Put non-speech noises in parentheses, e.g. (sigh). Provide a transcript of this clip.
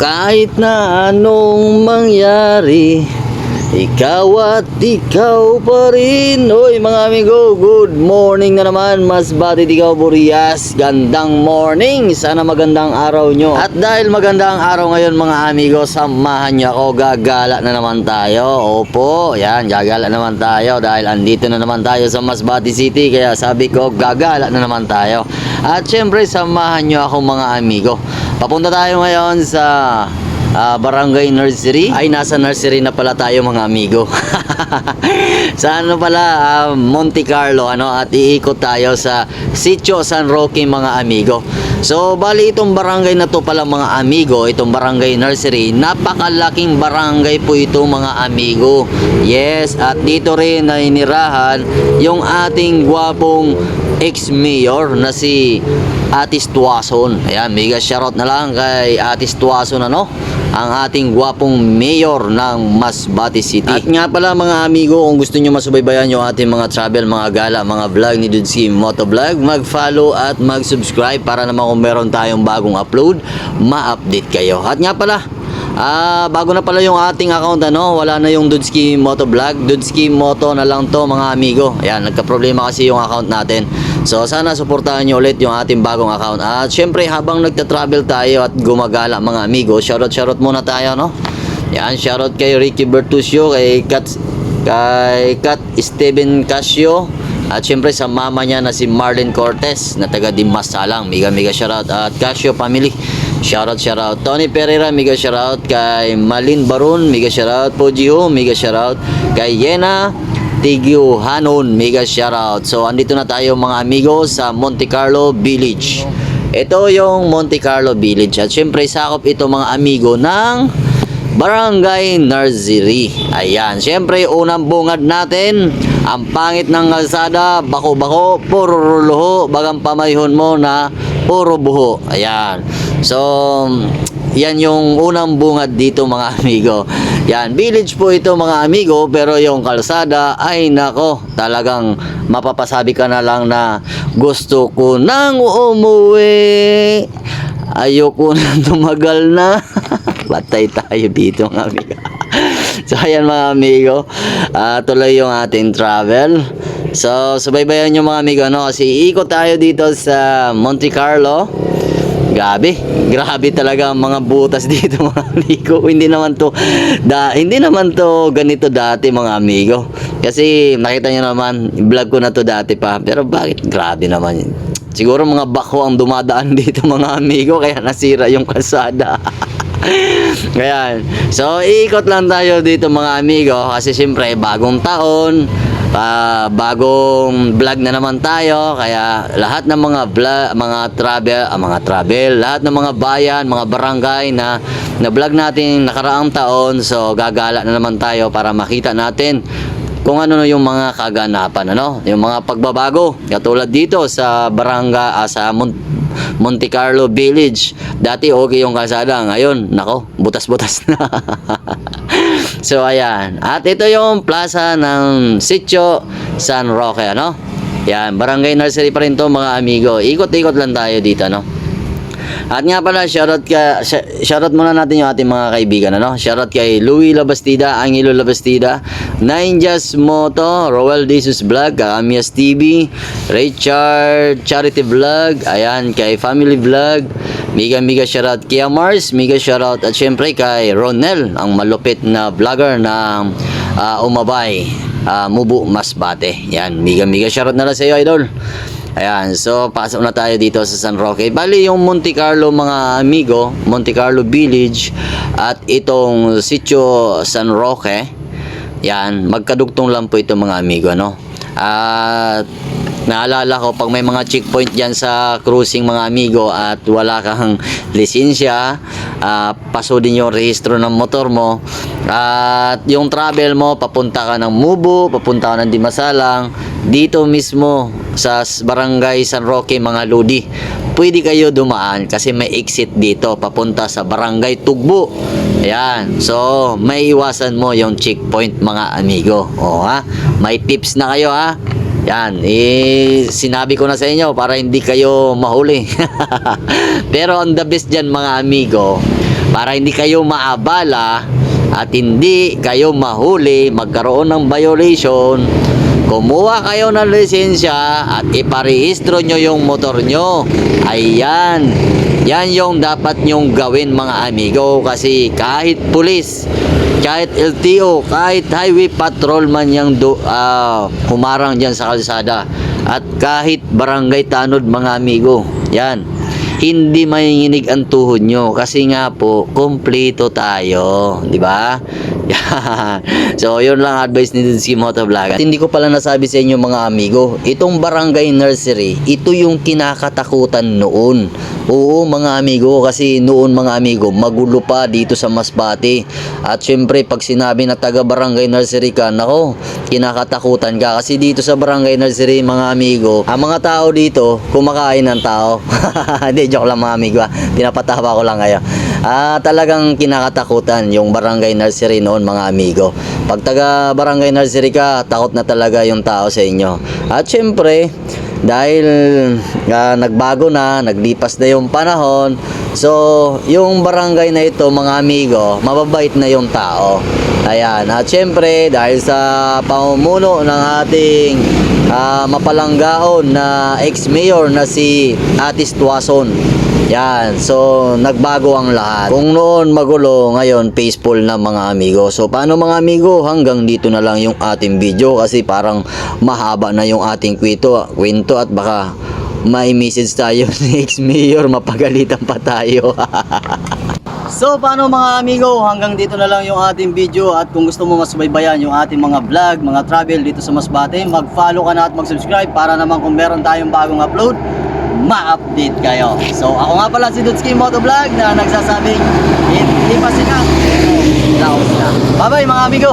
Kahit na anong mangyari ikaw at ikaw pa rin. Oy mga amigo, good morning na naman Mas batid ikaw Burias. Gandang morning, sana magandang araw nyo. At dahil magandang araw ngayon mga amigo Samahan nyo ako, gagala na naman tayo. Opo, yan, gagala naman tayo. Dahil andito na naman tayo sa Masbate City Kaya sabi ko, gagala na naman tayo. At syempre, samahan nyo ako mga amigo Papunta tayo ngayon sa Ah, Barangay Nursery. Ay, nasa nursery na pala tayo mga amigo. (laughs) sa ano pala, ah, Monte Carlo, ano, at iikot tayo sa Sitio San Roque mga amigo. So, bali itong barangay na to pala mga amigo, itong Barangay Nursery, napakalaking barangay po ito mga amigo. Yes, at dito rin nainirahan yung ating gwapong ex-mayor na si Atis Tuason. Ayan, mega shoutout na lang kay Atis Tuason ano, ang ating gwapong mayor ng Masbate City. At nga pala mga amigo, kung gusto nyo masubaybayan yung ating mga travel, mga gala, mga vlog ni Dudski Motovlog, mag-follow at mag-subscribe para naman kung meron tayong bagong upload, ma-update kayo. At nga pala, Ah, bago na pala yung ating account ano, wala na yung Dudski Moto Vlog. Dudski Moto na lang to mga amigo. Ayan, nagka-problema kasi yung account natin. So sana suportahan niyo ulit yung ating bagong account. At syempre habang nagta-travel tayo at gumagala mga amigo, shoutout shoutout muna tayo no. Yan, shoutout kay Ricky Bertusio, kay Kat kay Kat Steven Casio. At syempre sa mama niya na si Marlene Cortez na taga Dimasalang. Mega mega shoutout at Casio family. Shoutout shoutout. Tony Pereira mega shoutout kay Malin Baron mega shoutout. Pojiho mega shoutout kay Yena Tigyo Hanon mega shoutout. So andito na tayo mga amigo sa Monte Carlo Village. Ito yung Monte Carlo Village at syempre sakop ito mga amigo ng Barangay Nursery. Ayan, syempre unang bungad natin, ang pangit ng kalsada, bako-bako, puro luho, bagang pamayhon mo na puro buho. Ayan. So, yan yung unang bungad dito mga (laughs) amigo. Yan, village po ito mga amigo, pero yung kalsada ay nako, talagang mapapasabi ka na lang na gusto ko nang umuwi. Ayoko na (laughs) tumagal na. (laughs) Patay tayo dito mga amigo. so ayan mga amigo, Ah, tuloy yung ating travel. So subaybayan nyo mga amigo no kasi ikot tayo dito sa Monte Carlo. Grabe, grabe talaga ang mga butas (laughs) dito mga amigo. Hindi naman to da, hindi naman to ganito dati mga amigo. Kasi nakita nyo naman, vlog ko na to dati pa. Pero bakit grabe naman yun. Siguro mga bako ang dumadaan (laughs) dito mga amigo kaya nasira yung kalsada. (laughs) Ayan. So, iikot lang tayo dito mga amigo kasi siyempre bagong taon, pa bagong vlog na naman tayo kaya lahat ng mga vlog, mga travel, ah, mga travel, lahat ng mga bayan, mga barangay na na vlog natin nakaraang taon, so gagala na naman tayo para makita natin kung ano yung mga kaganapan ano, yung mga pagbabago. Katulad dito sa barangay ah, sa Mon- Monte Carlo Village. Dati okay yung kalsada, ngayon nako, butas-butas na. (laughs) so ayan. At ito yung plaza ng Sitio San Roque ano. Yan, barangay nursery pa rin to mga amigo. Ikot-ikot lang tayo dito no. At nga pala, shoutout, ka, sh- shoutout muna natin yung ating mga kaibigan. Ano? Shoutout kay Louie Labastida, Angelo Labastida, Ninjas Moto, Roel Jesus Vlog, Amias TV, Richard Charity Vlog, ayan, kay Family Vlog, Mega Mega shoutout kay Mars, Mega shoutout at syempre kay Ronel, ang malupit na vlogger ng ah, Umabay, ah, Mubu Masbate. Yan, Mega Mega shoutout na lang sa iyo, idol. Ayan, so pasok na tayo dito sa San Roque. Bali yung Monte Carlo mga amigo, Monte Carlo Village at itong Sitio San Roque. Yan, magkadugtong lang po ito mga amigo, no? At naalala ko pag may mga checkpoint diyan sa cruising mga amigo at wala kang (laughs) lisensya, ah, paso din yung rehistro ng motor mo. At yung travel mo, papunta ka ng Mubo, papunta ka ng Dimasalang, dito mismo sa barangay San Roque mga Ludi. Pwede kayo dumaan kasi may exit dito papunta sa barangay Tugbo. Ayan. So, may iwasan mo yung checkpoint mga amigo. O ha? May tips na kayo ha? Yan, eh, sinabi ko na sa inyo para hindi kayo mahuli. (laughs) Pero ang the best dyan mga amigo, para hindi kayo maabala at hindi kayo mahuli, magkaroon ng violation, kumuha kayo ng lisensya at iparehistro nyo yung motor nyo. Ayan. Yan yung dapat nyong gawin mga amigo kasi kahit pulis, kahit LTO, kahit highway patrolman yung do, ah, humarang dyan sa kalsada at kahit barangay tanod mga amigo. Yan hindi manginginig ang tuhod nyo kasi nga po kompleto tayo di ba (laughs) so yun lang advice ni Dudski Motovlog At hindi ko pala nasabi sa inyo mga amigo itong barangay nursery ito yung kinakatakutan noon oo mga amigo kasi noon mga amigo magulo pa dito sa Masbate. At syempre pag sinabi na taga barangay nursery ka nako kinakatakutan ka. Kasi dito sa barangay nursery mga amigo ang mga tao dito kumakain ng tao. (laughs) Hindi joke lang mga amigo ah. pinapatawa ko lang kayo. Ah talagang kinakatakutan yung barangay nursery noon mga amigo. Pag taga barangay nursery ka takot na talaga yung tao sa inyo. At syempre dahil ah, nagbago na naglipas na yung panahon. So yung barangay na ito mga amigo mababait na yung tao. Ayan. At syempre dahil sa pamumuno ng ating ah, mapalanggaon na ex-mayor na si Atis Tuason. Yan, so nagbago ang lahat. Kung noon magulo, ngayon peaceful na mga amigo. So paano mga amigo, hanggang dito na lang yung ating video kasi parang mahaba na yung ating kwento, kwento at baka may message tayo (laughs) ni ex-mayor, mapagalitan pa tayo. (laughs) So paano mga amigo, hanggang dito na lang yung ating video at kung gusto mo masubaybayan yung ating mga vlog, mga travel dito sa Masbate, mag-follow ka na at mag-subscribe para naman kung meron tayong bagong upload, ma-update kayo. So ako nga pala si Dutski Motovlog na nagsasabing hindi pa sikat, pero laos na. Bye bye mga amigo!